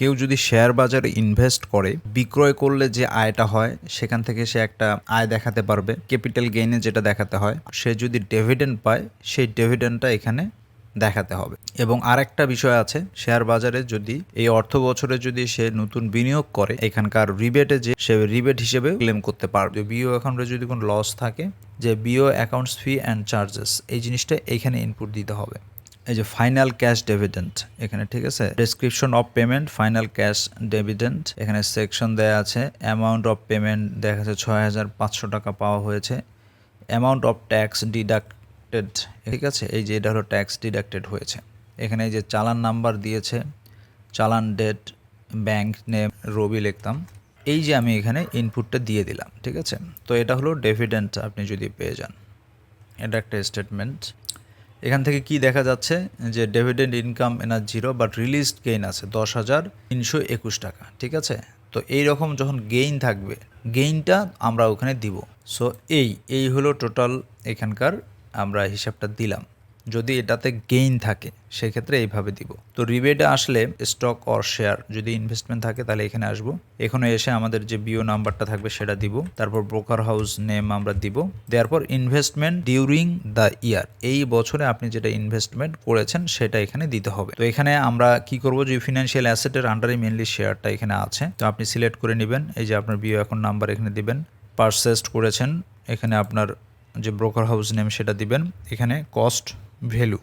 কেউ যদি শেয়ার বাজারে ইনভেস্ট করে, বিক্রয় করলে যে আয়টা হয়, সেখান থেকে সে একটা আয় দেখাতে পারবে। ক্যাপিটাল গেইনে যেটা দেখাতে হয়, সে যদি ডেভিডেন্ড পায়, সেই ডেভিডেন্ডটা এখানে দেখাতে হবে। এবং আরেকটা বিষয় আছে, শেয়ার বাজারে যদি এই অর্থ বছরে যদি সে নতুন বিনিয়োগ করে, এখানকার রিবেটে যে, সে রিবেট হিসেবে ক্লেম করতে পারবে। বিও অ্যাকাউন্টে যদি কোনো লস থাকে, যে BO accounts fee and charges এই জিনিসটা এখানে ইনপুট দিতে হবে। এই যে ফাইনাল ক্যাশ ডেভিডেন্ট এখানে ঠিক আছে? Description of payment final cash dividend এখানে সেকশন দেয়া আছে। অ্যামাউন্ট অফ পেমেন্ট দেখা যাচ্ছে ছয় হাজার পাঁচশো টাকা পাওয়া হয়েছে। অ্যামাউন্ট অফ ট্যাক্স ডিডাক্টেড ঠিক আছে? এই যে এটা হলো ট্যাক্স ডিডাক্টেড হয়েছে। এখানে এই যে চালান নাম্বার দিয়েছে, চালান ডেট ব্যাংক নেম রবি লিখতাম। এই যে আমি এখানে ইনপুটটা দিয়ে দিলাম, ঠিক আছে? তো এটা হলো ডেভিডেন্ট আপনি যদি পেয়ে যান। এটা একটা স্টেটমেন্ট এখান থেকে কি দেখা যাচ্ছে? যে ডেভিডেন্ড ইনকাম এনার জিরো বাট রিলিজড গেইন আছে দশ হাজার তিনশো একুশ টাকা, ঠিক আছে? তো এই রকম যখন গেইন থাকবে গেইনটা আমরা ওখানে দিব। সো এই এই হলো টোটাল এখানকার আমরা হিসাবটা দিলাম। যদি এটাতে গেইন থাকে, সেক্ষেত্রে এইভাবে দিব। তো রিবেটে আসলে স্টক অর শেয়ার যদি ইনভেস্টমেন্ট থাকে, তাহলে এখানে আসব। এখানে এসে আমাদের যে বিও নাম্বারটা থাকবে, সেটা দিব। তারপর ব্রোকার হাউস নেম আমরা দিব। দেওয়ার পর ইনভেস্টমেন্ট ডিউরিং দ্য ইয়ার এই বছরে আপনি যেটা ইনভেস্টমেন্ট করেছেন, সেটা এখানে দিতে হবে। তো এখানে আমরা কি করব? যে ফিনান্সিয়াল অ্যাসেটের আন্ডারে মেনলি শেয়ারটা এখানে আছে। তো আপনি সিলেক্ট করে নেবেন। এই যে আপনার বিও এখন নাম্বার এখানে দিবেন। পারচেসড করেছেন। এখানে আপনার যে ব্রোকার হাউস নেম সেটা দিবেন। এখানে কস্ট ভ্যালু।